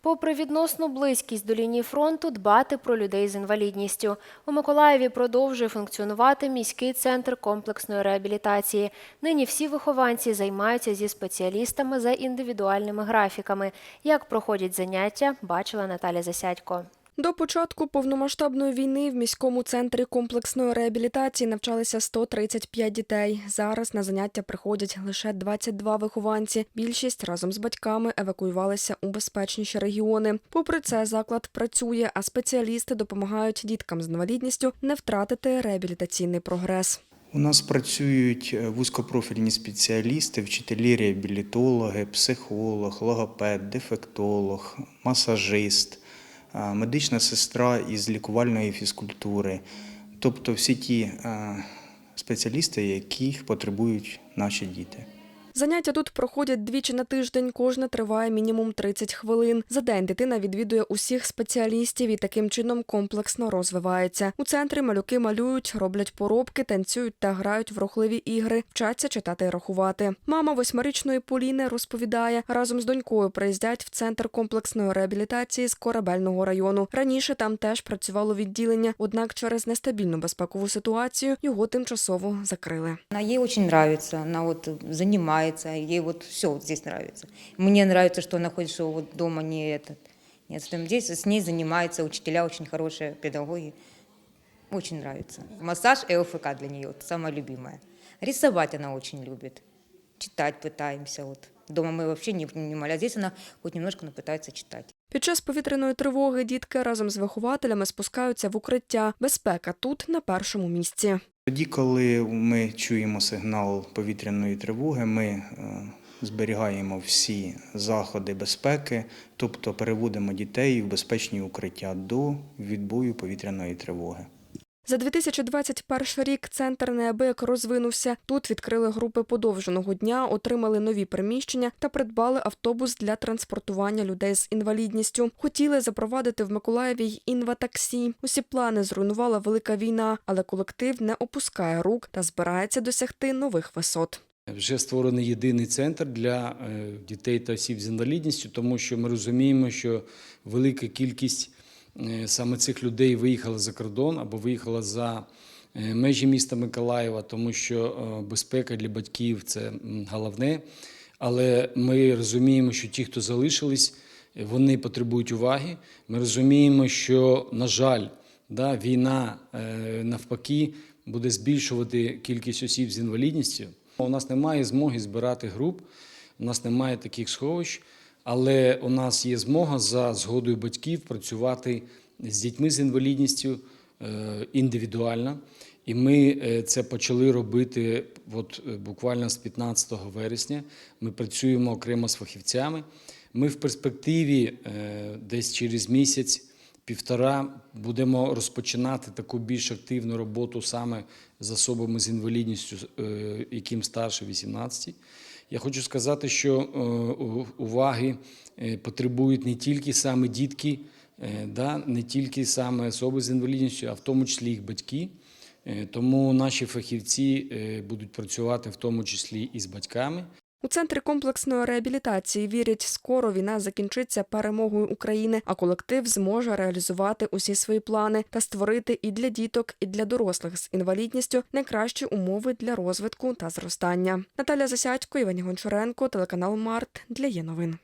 Попри відносну близькість до лінії фронту, дбати про людей з інвалідністю. У Миколаєві продовжує функціонувати міський центр комплексної реабілітації. Нині всі вихованці займаються зі спеціалістами за індивідуальними графіками. Як проходять заняття, бачила Наталя Засядько. До початку повномасштабної війни в міському центрі комплексної реабілітації навчалися 135 дітей. Зараз на заняття приходять лише 22 вихованці. Більшість разом з батьками евакуювалися у безпечніші регіони. Попри це, заклад працює, а спеціалісти допомагають діткам з інвалідністю не втратити реабілітаційний прогрес. У нас працюють е, вузькопрофільні спеціалісти, вчителі, реабілітологи, психолог, логопед, дефектолог, масажист, медична сестра із лікувальної фізкультури, тобто всі ті е, спеціалісти, яких потребують наші діти. Заняття тут проходять двічі на тиждень. Кожне триває мінімум 30 хвилин. За день дитина відвідує усіх спеціалістів і таким чином комплексно розвивається. У центрі малюки малюють, роблять поробки, танцюють та грають в рухливі ігри, вчаться читати і рахувати. Мама восьмирічної Поліни розповідає, разом з донькою приїздять в центр комплексної реабілітації з корабельного району. Раніше там теж працювало відділення, однак через нестабільну безпекову ситуацію його тимчасово закрили. Она ей очень нравится, она вот занимается, ей вот все вот здесь нравится. Мне нравится, что она ходит, что вот дома не этот. Нет, что здесь с ней занимаются учителя очень хорошие, педагоги. Очень нравится. Массаж и ЛФК для нее вот, самое любимое. Рисовать она очень любит. Читать пытаемся. Вот. Дома мы вообще не внимали, а здесь она хоть немножко, но пытается читать. Під час повітряної тривоги дітки разом з вихователями спускаються в укриття. Безпека тут на першому місці. Тоді, коли ми чуємо сигнал повітряної тривоги, ми е, зберігаємо всі заходи безпеки, тобто переводимо дітей в безпечні укриття до відбою повітряної тривоги. За 2021 рік центр неабияк розвинувся. Тут відкрили групи подовженого дня, отримали нові приміщення та придбали автобус для транспортування людей з інвалідністю. Хотіли запровадити в Миколаєві й інватаксі. Усі плани зруйнувала велика війна, але колектив не опускає рук та збирається досягти нових висот. Вже створений єдиний центр для е, дітей та осіб з інвалідністю, тому що ми розуміємо, що велика кількість саме цих людей виїхала за кордон або виїхала за е, межі міста Миколаєва, тому що е, безпека для батьків це головне. Але ми розуміємо, що ті, хто залишились, е, вони потребують уваги. Ми розуміємо, що, на жаль, да, війна е, навпаки буде збільшувати кількість осіб з інвалідністю. У нас немає змоги збирати груп, у нас немає таких сховищ, але у нас є змога за згодою батьків працювати з дітьми з інвалідністю е, індивідуально. І ми е, це почали робити от, е, буквально з 15 вересня. Ми працюємо окремо з фахівцями. Ми в перспективі десь через місяць півтора будемо розпочинати таку більш активну роботу саме з особами з інвалідністю, яким старше 18. Я хочу сказати, що е, уваги е, потребують не тільки саме дітки, е, не тільки саме особи з інвалідністю, а в тому числі їх батьки. Тому наші фахівці будуть працювати в тому числі і з батьками. У центрі комплексної реабілітації вірять, скоро війна закінчиться перемогою України, а колектив зможе реалізувати усі свої плани та створити і для діток, і для дорослих з інвалідністю найкращі умови для розвитку та зростання. Наталя Засядько, Івані Гончаренко, телеканал Март для є новин.